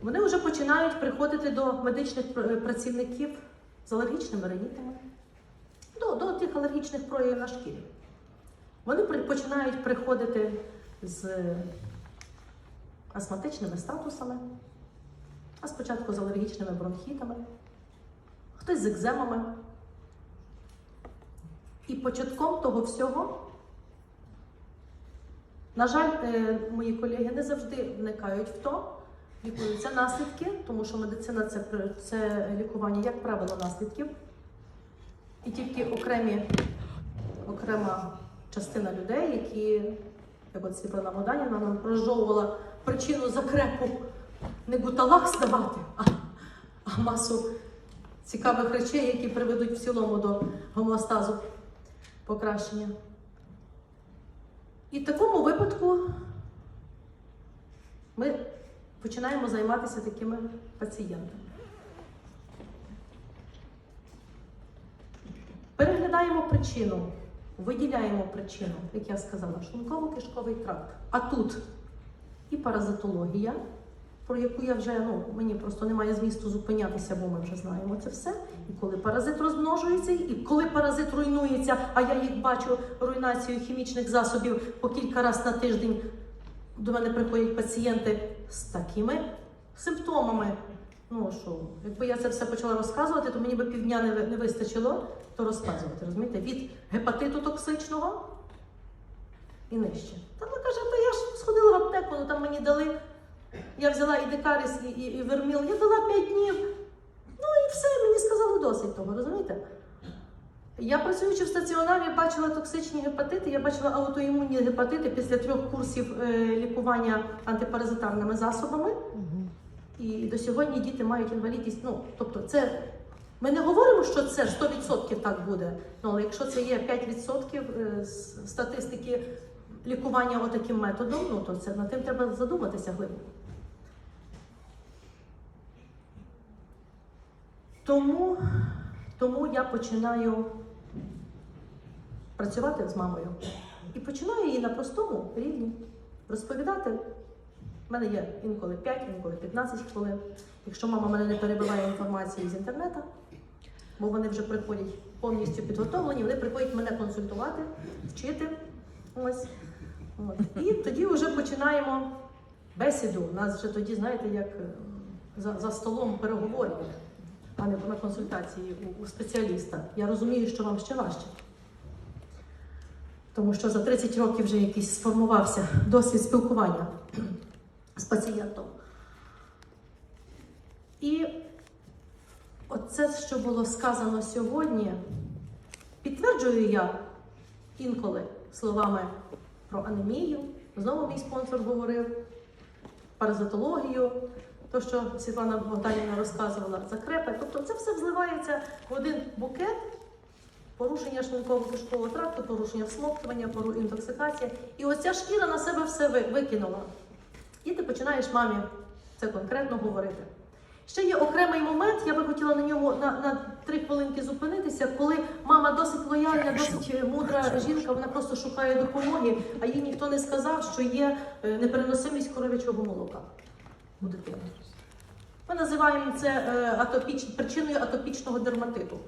Вони вже починають приходити до медичних працівників з алергічними ринітами, до, до тих алергічних проявів на шкірі. Вони починають приходити з астматичними статусами, а спочатку з алергічними бронхітами, хтось з екземами. І початком того всього, на жаль, е, мої колеги не завжди вникають в то, лікуються наслідки, тому що медицина це, це лікування, як правило, наслідків. І тільки окремі, окрема частина людей, які, як от Світлана Моданівна нам розжовувала причину закрепу не гуталак здавати, а, а масу цікавих речей, які приведуть в цілому до гомеостазу покращення. І в такому випадку ми починаємо займатися такими пацієнтами. Переглядаємо причину, виділяємо причину, як я сказала, шлунково-кишковий тракт. А тут і паразитологія, про яку я вже ну, мені просто немає змісту зупинятися, бо ми вже знаємо це все. І коли паразит розмножується, і коли паразит руйнується, а я їх бачу руйнацію хімічних засобів по кілька разів на тиждень. До мене приходять пацієнти з такими симптомами. Ну що, якби я це все почала розказувати, то мені би півдня не, не вистачило то розказувати. Розумієте? Від гепатиту токсичного і нижче. Та вона каже, та я ж сходила в аптеку, ну там мені дали. Я взяла і декаріс, і, і, і верміл, я дала 5 днів. Ну і все, мені сказали досить того, розумієте? Я працюючи в стаціонарі, бачила токсичні гепатити, я бачила аутоімунні гепатити після трьох курсів е, лікування антипаразитарними засобами. І до сьогодні діти мають інвалідність. Ну, тобто, це ми не говоримо, що це 100% так буде. Ну, але якщо це є 5% е, з статистики лікування отаким методом, ну то це над тим треба задуматися глибоко. Тому, тому я починаю працювати з мамою. І починаю їй на простому рівні розповідати. У мене є інколи 5, інколи 15 хвилин. Якщо мама мене не перебиває інформацією з інтернету, бо вони вже приходять повністю підготовлені, вони приходять мене консультувати, вчити. Ось. От. І тоді вже починаємо бесіду. У нас вже тоді, знаєте, як е, за, за столом переговорів, а не на консультації у, у спеціаліста. Я розумію, що вам ще важче. Тому що за 30 років вже якийсь сформувався досвід спілкування з пацієнтом. І оце, що було сказано сьогодні, підтверджую я інколи словами про анемію. Знову мій спонсор говорив, паразитологію, то, що Світлана Богданівна розказувала, закрепи. Тобто це все зливається в один букет. Порушення шлунково-кишкового тракту, порушення всмоктування, пору- інтоксикація. І оця шкіра на себе все викинула. І ти починаєш мамі це конкретно говорити. Ще є окремий момент, я би хотіла на ньому на, на три хвилинки зупинитися, коли мама досить лояльна, досить мудра жінка, вона просто шукає допомоги, а їй ніхто не сказав, що є е, непереносимість коров'ячого молока у дитини. Ми називаємо це е, атопіч... причиною атопічного дерматиту.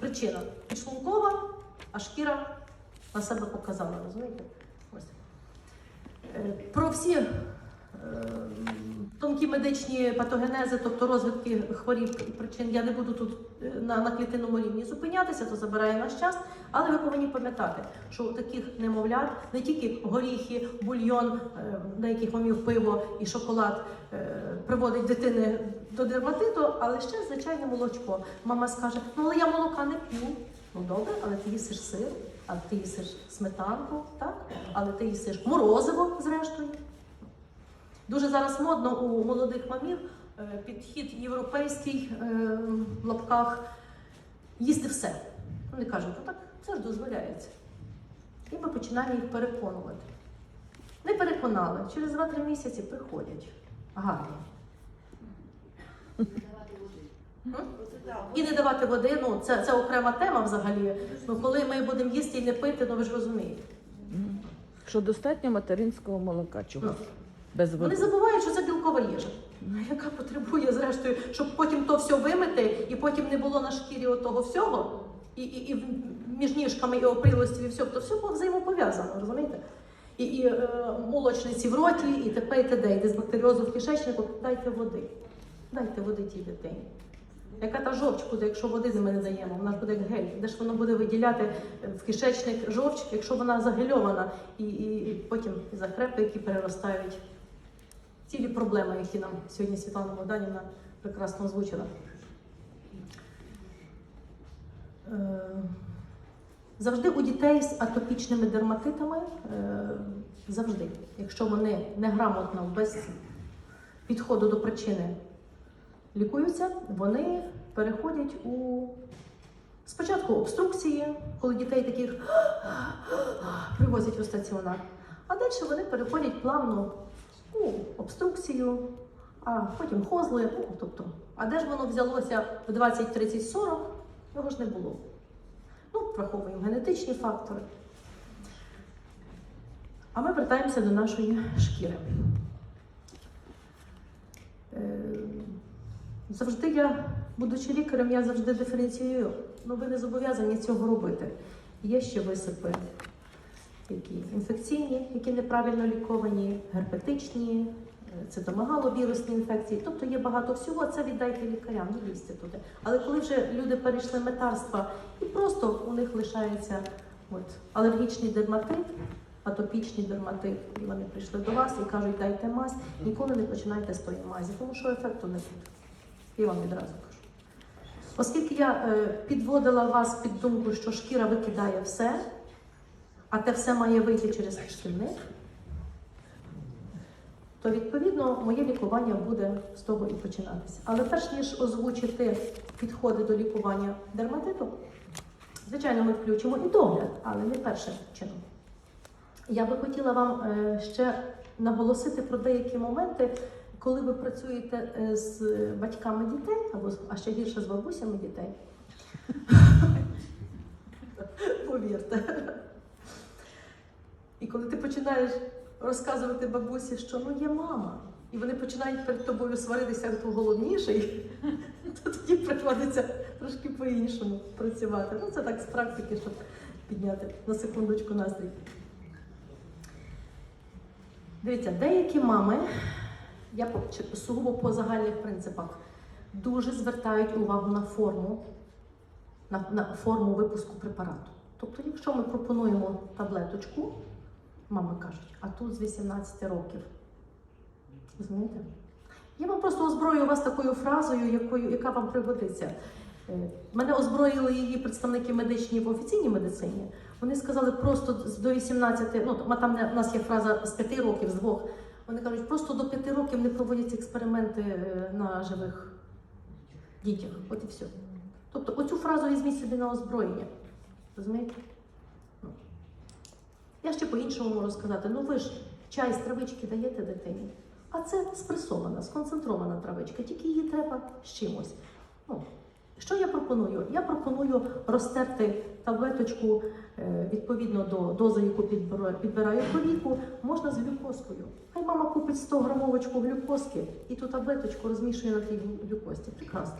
Причина підшлункова, а шкіра на себе показала, розумієте? Ось. Е, Про всі тонкі медичні патогенези, тобто розвитки хворіб причин, я не буду тут е, на, на клітинному рівні зупинятися, то забирає наш час. Але ви повинні пам'ятати, що у таких немовлят не тільки горіхи, бульйон, е, на яких мамів пиво і шоколад е, приводить дитини до дерматиту, але ще звичайне молочко. Мама скаже: ну але я молока не п'ю. Ну добре, але ти їсиш сир, а ти їсиш сметанку, так? Але ти їсиш морозиво, зрештою. Дуже зараз модно у молодих мамів е, підхід європейський е, в лапках їсти все. Вони кажуть, ну так це ж дозволяється. І ми починаємо їх переконувати. Не переконали, через 2-3 місяці приходять. Гарно. І не давати води, ну це, це окрема тема взагалі. Ну коли ми будемо їсти і не пити, ну ви ж розумієте. Що достатньо материнського молока чогось. Без Вони забувають, що це білкова їжа, яка потребує, зрештою, щоб потім то все вимити, і потім не було на шкірі того всього, і, і, і між ніжками, і оприлості, і все, то все взаємопов'язано, розумієте? І, і е, молочниці в роті, і т.п. і т.д. і дисбактеріозу в кишечнику. Дайте води. Дайте води тій дитині. Яка та жовч буде, якщо води ми не даємо? Вона ж буде як гель. Де ж воно буде виділяти е, в кишечник жовч, якщо вона загельована, і, і, і потім захрепи, які переростають. Цілі проблеми, які нам сьогодні Світлана Богданівна прекрасно озвучила. Е, Завжди у дітей з атопічними дерматитами, е, завжди, якщо вони неграмотно, без підходу до причини лікуються, вони переходять у спочатку обструкції, коли дітей таких привозять у стаціонар, а далі вони переходять плавно у обструкцію, а потім хозли. Ну, тобто, а де ж воно взялося в 20, 30, 40? Його ж не було. Ну, враховуємо генетичні фактори. А ми вертаємося до нашої шкіри. Е, Завжди я, будучи лікарем, я завжди диференціюю. Ну, ви не зобов'язані цього робити. Є ще висипи, які інфекційні, які неправильно ліковані, герпетичні, е, цитомегаловірусні інфекції. Тобто є багато всього, це віддайте лікарям, не лізьте туди. Але коли вже люди перейшли метарства і просто у них лишається от, алергічний дерматит, атопічний дерматит, і вони прийшли до вас і кажуть, дайте мазь, ніколи не починайте з тої мазі, тому що ефекту не буде. Я вам відразу кажу. Оскільки я е, підводила вас під думку, що шкіра викидає все, а те все має вийти через кишківник, то відповідно моє лікування буде з того і починатися. Але перш ніж озвучити підходи до лікування дерматиту, звичайно, ми включимо і догляд, але не першим чином. Я би хотіла вам е, ще наголосити про деякі моменти, коли ви працюєте е, з батьками дітей, або а ще гірше з бабусями дітей. Повірте. І коли ти починаєш розказувати бабусі, що ну є мама, і вони починають перед тобою сваритися, хто головніший, то тоді приходиться трошки по-іншому працювати. Ну, це так з практики, щоб підняти на секундочку настрій. Дивіться, деякі мами, я сугубо по загальних принципах, дуже звертають увагу на форму, на, на форму випуску препарату. Тобто, якщо ми пропонуємо таблеточку, мами кажуть, а тут з 18 років. Розумієте? Я вам просто озброю вас такою фразою, якою, яка вам пригодиться. Е, Мене озброїли її представники медичні в офіційній медицині. Вони сказали просто до 18, ну там у нас є фраза з 5 років, з двох. Вони кажуть, просто до 5 років не проводяться експерименти е, на живих дітях. От і все. Тобто оцю фразу візьміть собі на озброєння. Розумієте? Я ще по-іншому можу сказати, ну ви ж чай з травички даєте дитині, а це спресована, сконцентрована травичка, тільки її треба з чимось. Ну, що я пропоную? Я пропоную розтерти таблеточку е, відповідно до дози, яку підбирає по віку, можна з глюкозкою. Хай мама купить 100 грамовочку глюкозки і ту таблеточку розмішує на тій глюкозці. Прекрасно.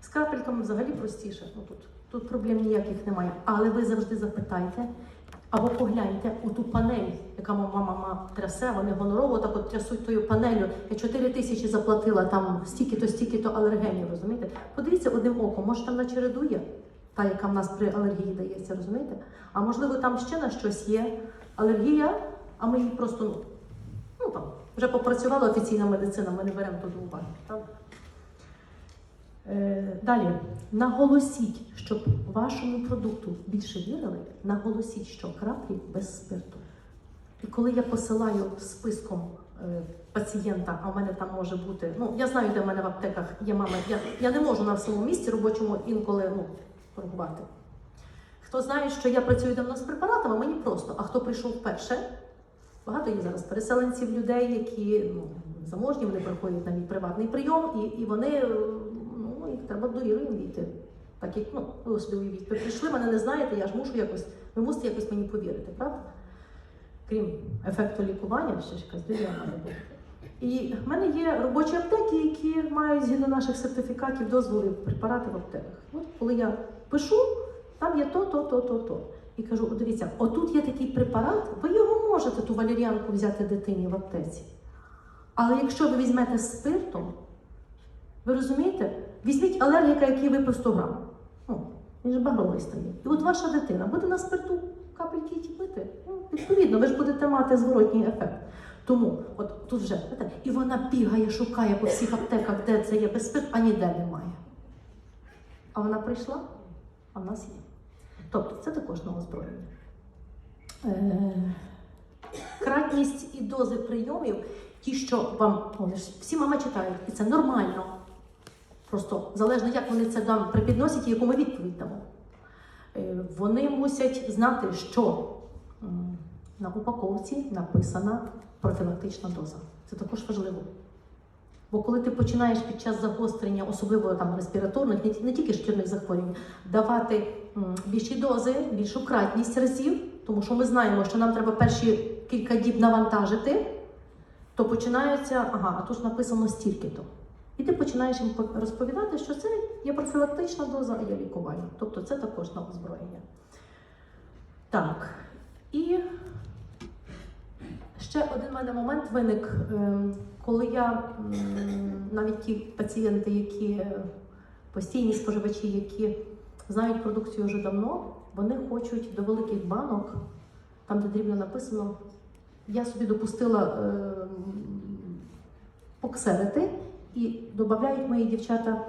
З крапельками взагалі простіше. Ну, тут, тут проблем ніяких немає. Але ви завжди запитайте або погляньте у ту панель, яка ма- мама ма трясе, вони гонорово так от трясуть тою панелю. Я 4 тисячі заплатила там стільки-то, стільки-то алергенів, розумієте? Подивіться одним оком, може там начередує, та, яка в нас при алергії дається, розумієте? А можливо, там ще на щось є алергія, а ми її просто ну, ну там вже попрацювала офіційна медицина, ми не беремо до уваги. Е, Далі, наголосіть, щоб вашому продукту більше вірили, наголосіть, що краплі без спирту. І коли я посилаю списком е, пацієнта, а в мене там може бути, ну я знаю, де в мене в аптеках є мами, я, я не можу на своєму місці робочому інколи ну, торгувати. Хто знає, що я працюю давно з препаратами, мені просто. А хто прийшов вперше, багато є зараз переселенців людей, які ну, заможні, вони приходять на мій приватний прийом, і, і вони, е, треба довірою їм війти. Так як, ну, ви собі уявіть, ви прийшли, мене не знаєте, я ж мушу якось, ви мусите якось мені повірити, правда? крім ефекту лікування, ще ж якась довіра має бути. І в мене є робочі аптеки, які мають згідно наших сертифікатів дозволи препарати в аптеках. От коли я пишу, там є то, то, то, то, то. І кажу: дивіться, отут є такий препарат, ви його можете ту валеріанку взяти дитині в аптеці. Але якщо ви візьмете спиртом, ви розумієте, візьміть алергіка, який випив 100 грам. Ну, він ж багровий стає. І от ваша дитина буде на спирту капельки ті пити. Ну, відповідно, ви ж будете мати зворотній ефект. Тому, от тут вже, і вона бігає, шукає по всіх аптеках, де це є без спирту, а ніде немає. А вона прийшла, а в нас є. Тобто, це також на озброєння. Е, кратність і дози прийомів, ті, що вам всі мами читають, і це нормально. Просто залежно, як вони це нам припідносять і яку ми відповідь дамо. Е, Вони мусять знати, що на упаковці написана профілактична доза. Це також важливо. Бо коли ти починаєш під час загострення, особливо там респіраторних, не, не тільки шкірних захворювань, давати більші дози, більшу кратність разів, тому що ми знаємо, що нам треба перші кілька діб навантажити, то починаються, ага, а тут написано стільки-то. І ти починаєш їм розповідати, що це є профілактична доза, а є лікування. Тобто це також на озброєння. Так. І ще один мене момент виник, ем, коли я навіть ті пацієнти, які е, постійні споживачі, які знають продукцію вже давно, вони хочуть до великих банок, там де дрібно написано, я собі допустила ем, поксерити і додають мої дівчата,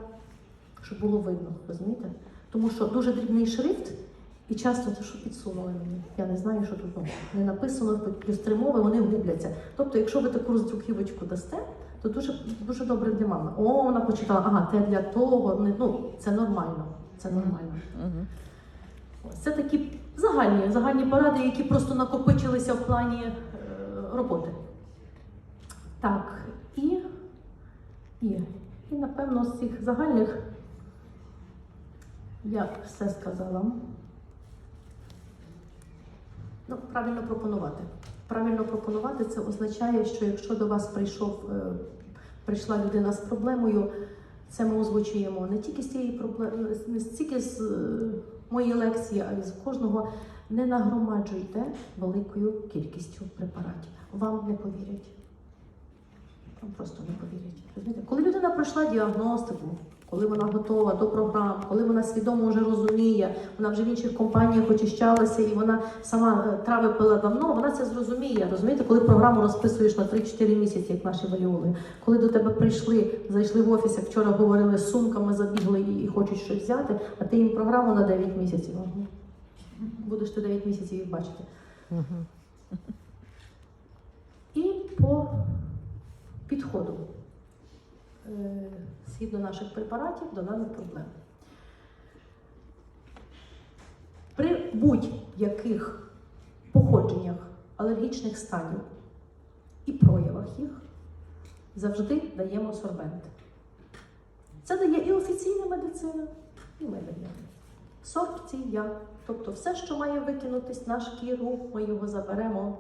щоб було видно, розумієте? Тому що дуже дрібний шрифт, і часто це що підсунули мені. Я не знаю, що тут не написано, плюс три мови, вони губляться. Тобто, якщо ви таку роздруківочку дасте, то дуже, дуже добре для мами. О, вона почитала, ага, те для того. Не- Ну, це нормально. Це нормально. Ось Це такі загальні, загальні поради, які просто накопичилися в плані е, роботи. Так, і, і, напевно з цих загальних я все сказала. Ну, правильно пропонувати. Правильно пропонувати це означає, що якщо до вас прийшов, е, прийшла людина з проблемою, це ми озвучуємо не тільки з цієї проблеми, не стільки з е, моєї лекції, а й з кожного. Не нагромаджуйте великою кількістю препаратів. Вам не повірять. Просто не повірять. Розумієте? Коли людина пройшла діагностику, коли вона готова до програм, коли вона свідомо вже розуміє, вона вже в інших компаніях очищалася і вона сама е, трави пила давно, вона це зрозуміє. Розумієте, коли програму розписуєш на 3-4 місяці, як наші валіоли, коли до тебе прийшли, зайшли в офіс, як вчора говорили, з сумками забігли і, і хочуть щось взяти, а ти їм програму на 9 місяців. Будеш ти 9 місяців їх бачити. І по підходу е, згідно наших препаратів до даних проблем. При будь-яких походженнях алергічних станів і проявах їх завжди даємо сорбент. Це дає і офіційна медицина, і ми даємо. Сорбція, тобто все, що має викинутись на шкіру, ми його заберемо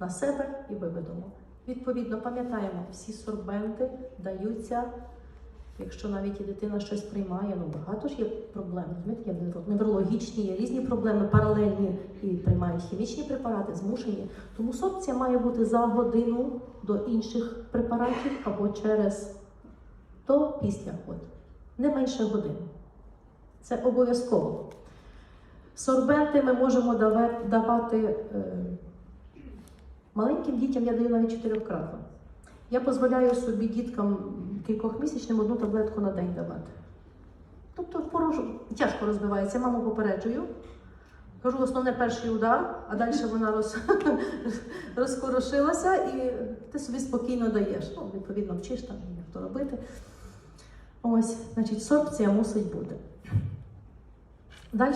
на себе і виведемо. Відповідно, пам'ятаємо, всі сорбенти даються, якщо навіть і дитина щось приймає, ну багато ж є проблем. Є неврологічні, є різні проблеми, паралельні і приймають хімічні препарати, змушені. Тому сорбція має бути за годину до інших препаратів або через до після от, не менше години. Це обов'язково. Сорбенти ми можемо давати. Маленьким дітям я даю навіть чотирьохкратно. Я дозволяю собі діткам кількохмісячним одну таблетку на день давати. Тобто порожу тяжко розбивається, маму попереджую. Кажу, основне перший удар, а далі вона роз... розкорошилася і ти собі спокійно даєш. Ну, відповідно, вчиш там, як то робити. Ось, значить, сорбція мусить бути. Далі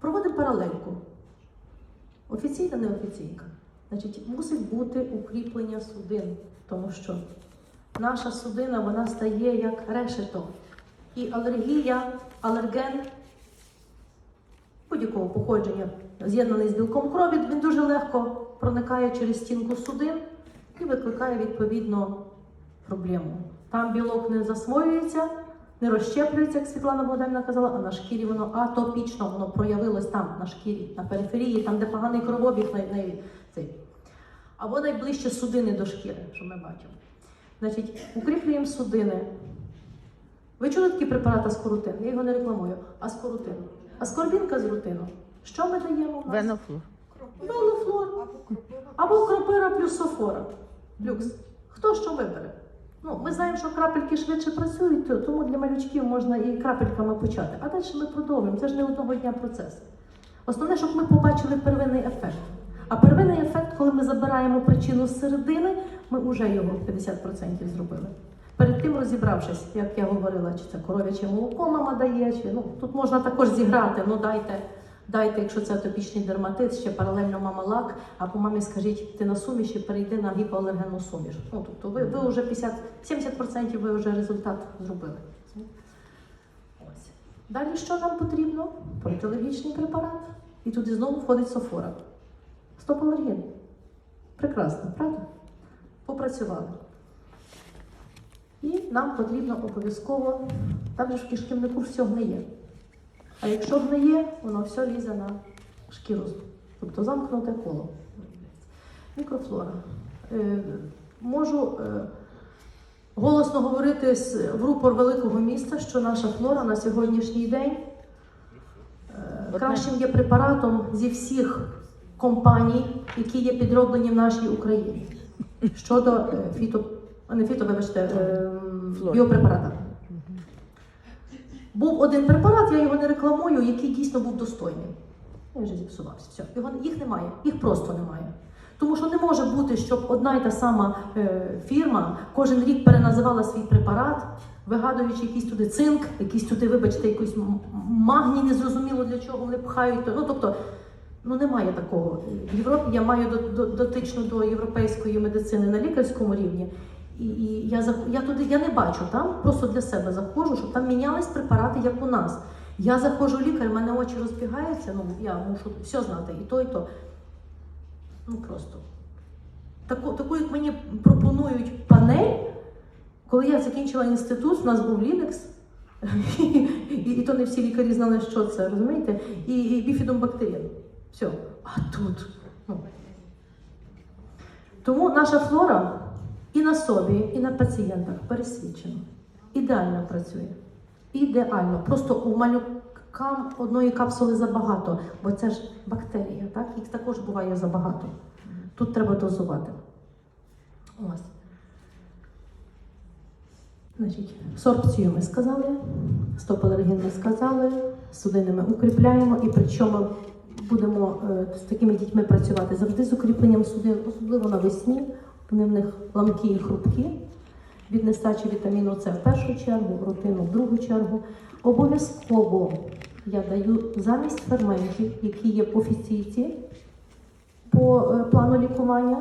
проводимо паралельку. Офіційна, неофіційка. Значить, мусить бути укріплення судин, тому що наша судина вона стає як решето. І алергія, алерген будь-якого походження, з'єднаний з білком крові, він дуже легко проникає через стінку судин і викликає відповідно проблему. Там білок не засвоюється, не розщеплюється, як Світлана Богданівна казала, а на шкірі воно атопічно, воно проявилось там, на шкірі, на периферії, там, де поганий най, цей. Або найближче судини до шкіри, що ми бачимо. Значить, укріплюємо судини. Ви чули такий препарат аскорутин? Я його не рекламую. Аскорутин. Аскорбінка з рутину. Що ми даємо? нас? Венофлор. Або кропира плюс софора. Люкс. Хто що вибере? Ну, ми знаємо, що крапельки швидше працюють, тому для малючків можна і крапельками почати. А далі ми продовжуємо. Це ж не одного дня процес. Основне, щоб ми побачили первинний ефект. А первинний ефект, коли ми забираємо причину з середини, ми вже його 50% зробили. Перед тим розібравшись, як я говорила, чи це коров'яче молоко мама дає, чи ну тут можна також зіграти. Ну дайте, дайте, якщо це атопічний дерматит, ще паралельно мама лак, а по мамі скажіть, ти на суміші перейди на гіпоалергенну суміш. Ну тобто ви, ви вже 50, 70% ви вже результат зробили. Ось. Далі що нам потрібно? Протиалергічний препарат. І туди знову входить софора. Стоп-алерген. Прекрасно, правда? Попрацювали. І нам потрібно обов'язково, там же в кишківнику все гниє. А якщо гниє, воно все лізе на шкіру. Тобто замкнуте коло. Мікрофлора. Е, можу е, голосно говорити з, в рупор великого міста, що наша флора на сьогоднішній день е, кращим є препаратом зі всіх компаній, які є підроблені в нашій Україні. Щодо е, фіто, а не фіто, вибачте, е, біопрепарата. Був один препарат, я його не рекламую, який дійсно був достойний. Він вже зіпсувався. Все. Його, їх немає, їх просто немає. Тому що не може бути, щоб одна й та сама е, фірма кожен рік переназивала свій препарат, вигадуючи якийсь туди цинк, якийсь туди, вибачте, якийсь магній, незрозуміло для чого вони пхають. Ну тобто, ну немає такого. В Європі я маю до, до, дотичну до європейської медицини на лікарському рівні. І, і я, я туди я не бачу там, просто для себе заходжу, щоб там мінялись препарати, як у нас. Я заходжу в лікар, в мене очі розбігаються, ну я мушу все знати, і то, і то. Ну просто. Таку, таку, як мені пропонують панель, коли я закінчила інститут, у нас був Linux, і, і, і то не всі лікарі знали, що це, розумієте? І, і біфідомбактеріан. Все. А тут. Ну. Тому наша флора і на собі, і на пацієнтах пересвідчено. Ідеально працює. Ідеально. Просто у малюкам одної капсули забагато, бо це ж бактерія, так? Їх також буває забагато. Тут треба дозувати. Ось. Значить, сорбцію ми сказали, стоп-алерген ми сказали, судини ми укріпляємо, і причому будемо е, з такими дітьми працювати завжди з укріпленням судин, особливо навесні. Вони в них ламкі і хрупкі. Від нестачі вітаміну С в першу чергу, рутину в другу чергу. Обов'язково я даю замість ферментів, які є по фіційці, по е, плану лікування.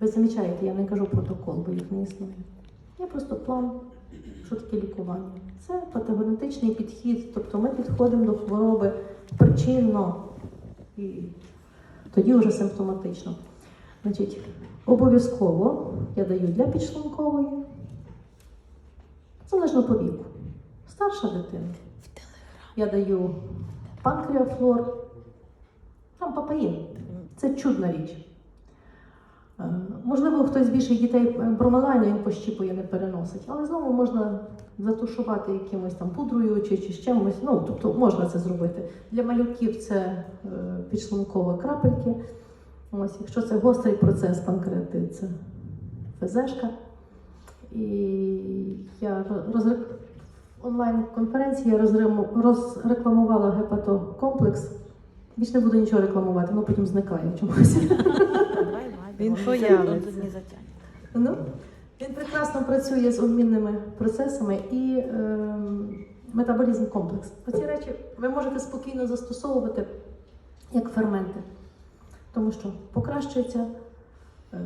Ви замічаєте, я не кажу протокол, бо їх не існує. Є просто план, що таке лікування. Це патогенетичний підхід, тобто ми підходимо до хвороби причинно і тоді вже симптоматично. Значить, обов'язково я даю для підшлункової, залежно по віку. Старша дитина. Я даю панкреофлор, там папаїн. Це чудна річ. Е, Можливо, хтось більше дітей е, бромелайну він пощіпує, не переносить, але знову можна затушувати якимось там пудрою чи, чи чимось. Ну, тобто можна це зробити. Для малюків це е, підшлункові крапельки. Ось, якщо це гострий процес панкреатит, це ФЗшка. І я розрек... в онлайн-конференції розрекламувала гепатокомплекс. Більше не буду нічого рекламувати, воно потім зникає чомусь. Він появиться. Ну, він прекрасно працює з обмінними процесами і ем, метаболізм комплекс. Оці речі ви можете спокійно застосовувати як ферменти, тому що покращуються е,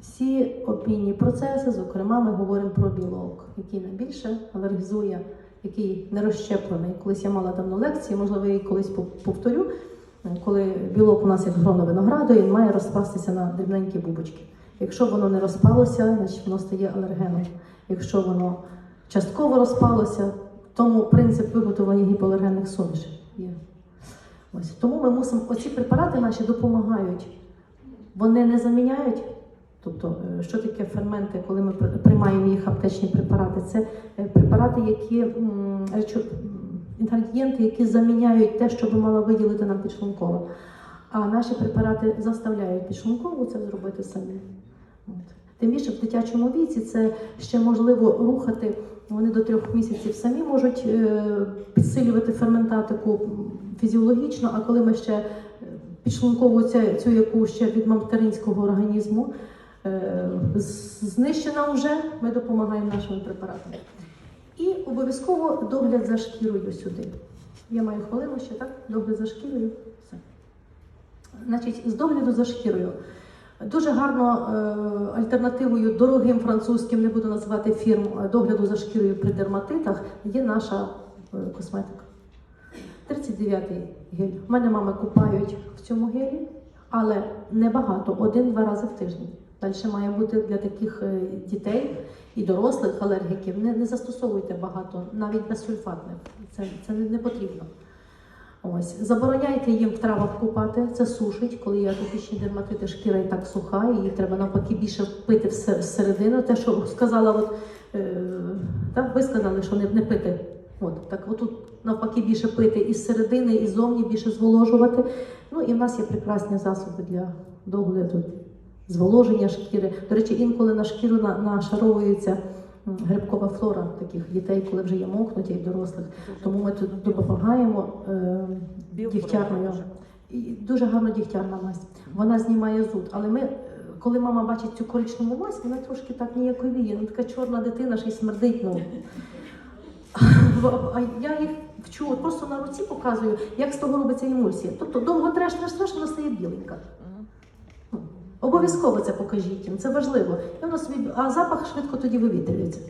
всі обмінні процеси. Зокрема, ми говоримо про білок, який найбільше алергізує який не розщеплений. Колись я мала давно лекції, можливо, я її колись пов- повторю. Коли білок у нас як грона винограду, він має розпастися на дрібненькі бубочки. Якщо воно не розпалося, значить воно стає алергеном. Якщо воно частково розпалося, тому принцип виготовлення гіпоалергенних сумішей є. Ось тому ми мусимо оці препарати наші допомагають. Вони не заміняють. Тобто, е, що таке ферменти, коли ми приймаємо їх аптечні препарати? Це е, препарати, які інгредієнти, які заміняють те, що би мала виділити нам підшлункова. А наші препарати заставляють підшлункову це зробити самі. Тим більше в дитячому віці це ще можливо рухати. Вони до трьох місяців самі можуть е, підсилювати ферментатику фізіологічно, а коли ми ще е, підшлункову цю, цю яку ще від материнського організму е, знищена вже, ми допомагаємо нашими препаратами. І обов'язково догляд за шкірою сюди. Я маю хвилину ще, так? Догляд за шкірою. Все. Значить, з догляду за шкірою. Дуже гарно е, альтернативою дорогим французьким, не буду називати фірм е, догляду за шкірою при дерматитах, є наша е, косметика. 39-й гель. У мене мами купають в цьому гелі, але небагато, один-два рази в тиждень. Далі має бути для таких е, дітей і дорослих алергіків. Не, не застосовуйте багато, навіть безсульфатних. Це, це не, потрібно. Ось забороняйте їм в травах купати, це сушить, коли є атопічні дерматити, шкіра і так суха, її треба навпаки більше пити всер- всередину. Те, що сказала, от, е, так, ви сказали, що не, не пити. От, так отут навпаки більше пити і зсередини, і зовні більше зволожувати. Ну і в нас є прекрасні засоби для догляду, зволоження шкіри. До речі, інколи на шкіру нашаровується грибкова флора таких дітей, коли вже є мокнуті і дорослих. Тому ми тут допомагаємо е, дігтярною. І дуже гарна дігтярна мазь. Вона знімає зуд. Але ми, е, коли мама бачить цю коричневу мазь, вона трошки так ніяковіє. Ну така чорна дитина, ще й смердить. Ну. А я їх вчу, от просто на руці показую, як з того робиться емульсія. Тобто довго треш, треш, треш, вона стає біленька. Обов'язково це покажіть їм, це важливо. І воно собі, а запах швидко тоді вивітрюється.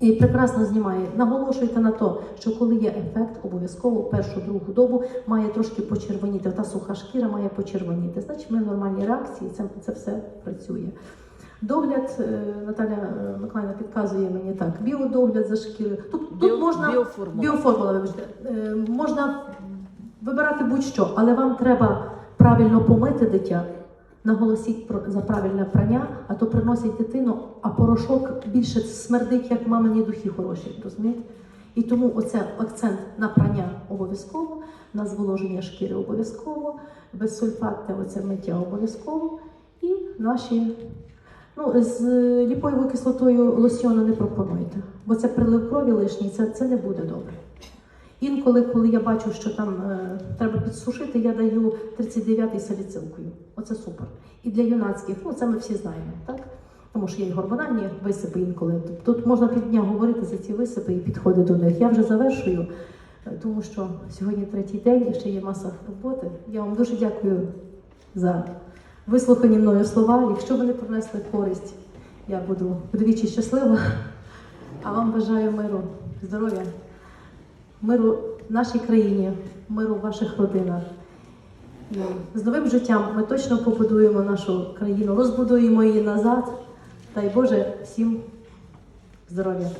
І прекрасно знімає. Наголошуйте на то, що коли є ефект, обов'язково першу другу добу має трошки почервоніти. Та суха шкіра має почервоніти. Значить, ми нормальні реакції, це, це все працює. Догляд, е, Наталя е, Миколаївна підказує мені так, біодогляд за шкірою. Тут, тут можна Біоформула. біоформула, вибачте. Е, можна вибирати будь-що, але вам треба правильно помити дитя. Наголосіть за правильне прання, а то приносять дитину, а порошок більше смердить, як мамині духи хороші, розумієте? І тому оце акцент на прання обов'язково, на зволоження шкіри обов'язково, безсульфатне оце миття обов'язково. І наші ну, з ліпойовою кислотою лосьйону не пропонуйте, бо це прилив крові лишній, це, це не буде добре. Інколи, коли я бачу, що там е, треба підсушити, я даю 39-й саліцилкою. Оце супер. І для юнацьких, ну це ми всі знаємо, так? Тому що є гормональні висипи інколи. Тут можна півдня говорити за ці висипи і підходи до них. Я вже завершую, е, тому що сьогодні третій день і ще є маса роботи. Я вам дуже дякую за вислухані мною слова. Якщо вони принесли користь, я буду вдвічі щаслива. А вам бажаю миру, здоров'я миру в нашій країні, миру в ваших родинах. З новим життям ми точно побудуємо нашу країну, розбудуємо її назад. Дай Боже всім здоров'я.